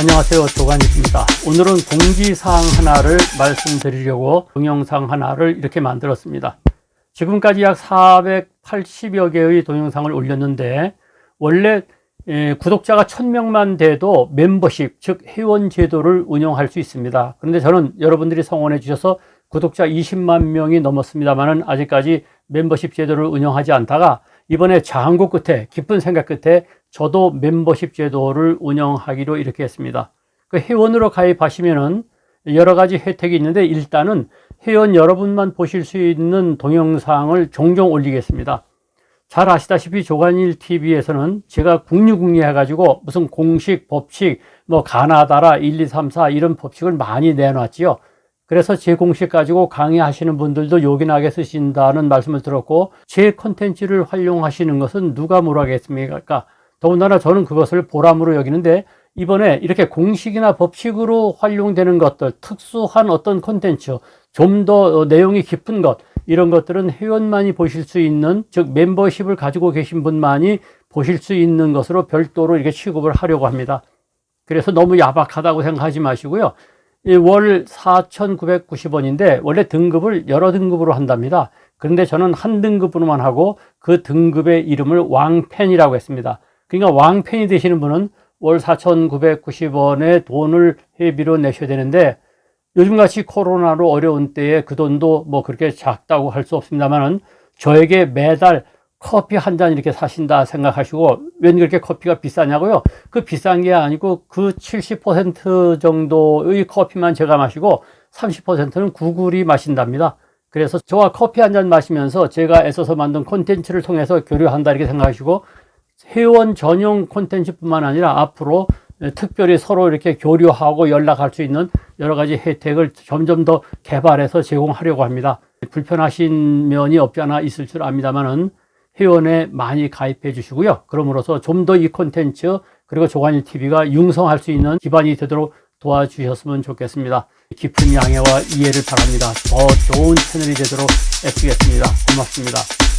안녕하세요. 조관익입니다. 오늘은 공지사항 하나를 말씀드리려고 동영상 하나를 이렇게 만들었습니다. 지금까지 약 480여 개의 동영상을 올렸는데 원래 에, 구독자가 1000명만 돼도 멤버십, 즉 회원 제도를 운영할 수 있습니다. 그런데 저는 여러분들이 성원해 주셔서 구독자 20만 명이 넘었습니다만은 아직까지 멤버십 제도를 운영하지 않다가 이번에 장고 끝에 깊은 생각 끝에 저도 멤버십 제도를 운영하기로 이렇게 했습니다. 그 회원으로 가입하시면은 여러 가지 혜택이 있는데 일단은 회원 여러분만 보실 수 있는 동영상을 종종 올리겠습니다. 잘 아시다시피 조간일 TV에서는 제가 국리국리 해가지고 무슨 공식, 법칙, 뭐 가나다라 1, 2, 3, 4 이런 법칙을 많이 내놨지요. 그래서 제 공식 가지고 강의하시는 분들도 요긴하게 쓰신다는 말씀을 들었고 제 컨텐츠를 활용하시는 것은 누가 뭐라겠습니까? 더군다나 저는 그것을 보람으로 여기는데 이번에 이렇게 공식이나 법칙으로 활용되는 것들, 특수한 어떤 콘텐츠, 좀 더 내용이 깊은 것, 이런 것들은 회원만이 보실 수 있는, 즉, 멤버십을 가지고 계신 분만이 보실 수 있는 것으로 별도로 이렇게 취급을 하려고 합니다. 그래서 너무 야박하다고 생각하지 마시고요. 월 4,990원인데, 원래 등급을 여러 등급으로 한답니다. 그런데 저는 한 등급으로만 하고 그 등급의 이름을 왕팬이라고 했습니다. 그러니까 왕팬이 되시는 분은 월 4,990원의 돈을 회비로 내셔야 되는데 요즘같이 코로나로 어려운 때에 그 돈도 뭐 그렇게 작다고 할 수 없습니다만은 저에게 매달 커피 한 잔 이렇게 사신다 생각하시고 왜 그렇게 커피가 비싸냐고요? 그 비싼 게 아니고 그 70% 정도의 커피만 제가 마시고 30%는 구글이 마신답니다. 그래서 저와 커피 한 잔 마시면서 제가 애써서 만든 콘텐츠를 통해서 교류한다 이렇게 생각하시고 회원 전용 콘텐츠뿐만 아니라 앞으로 특별히 서로 이렇게 교류하고 연락할 수 있는 여러 가지 혜택을 점점 더 개발해서 제공하려고 합니다. 불편하신 면이 없지 않아 있을 줄 압니다만은 회원에 많이 가입해 주시고요. 그럼으로써 좀 더 이 콘텐츠 그리고 조관일 TV가 융성할 수 있는 기반이 되도록 도와주셨으면 좋겠습니다. 깊은 양해와 이해를 바랍니다. 더 좋은 채널이 되도록 애쓰겠습니다. 고맙습니다.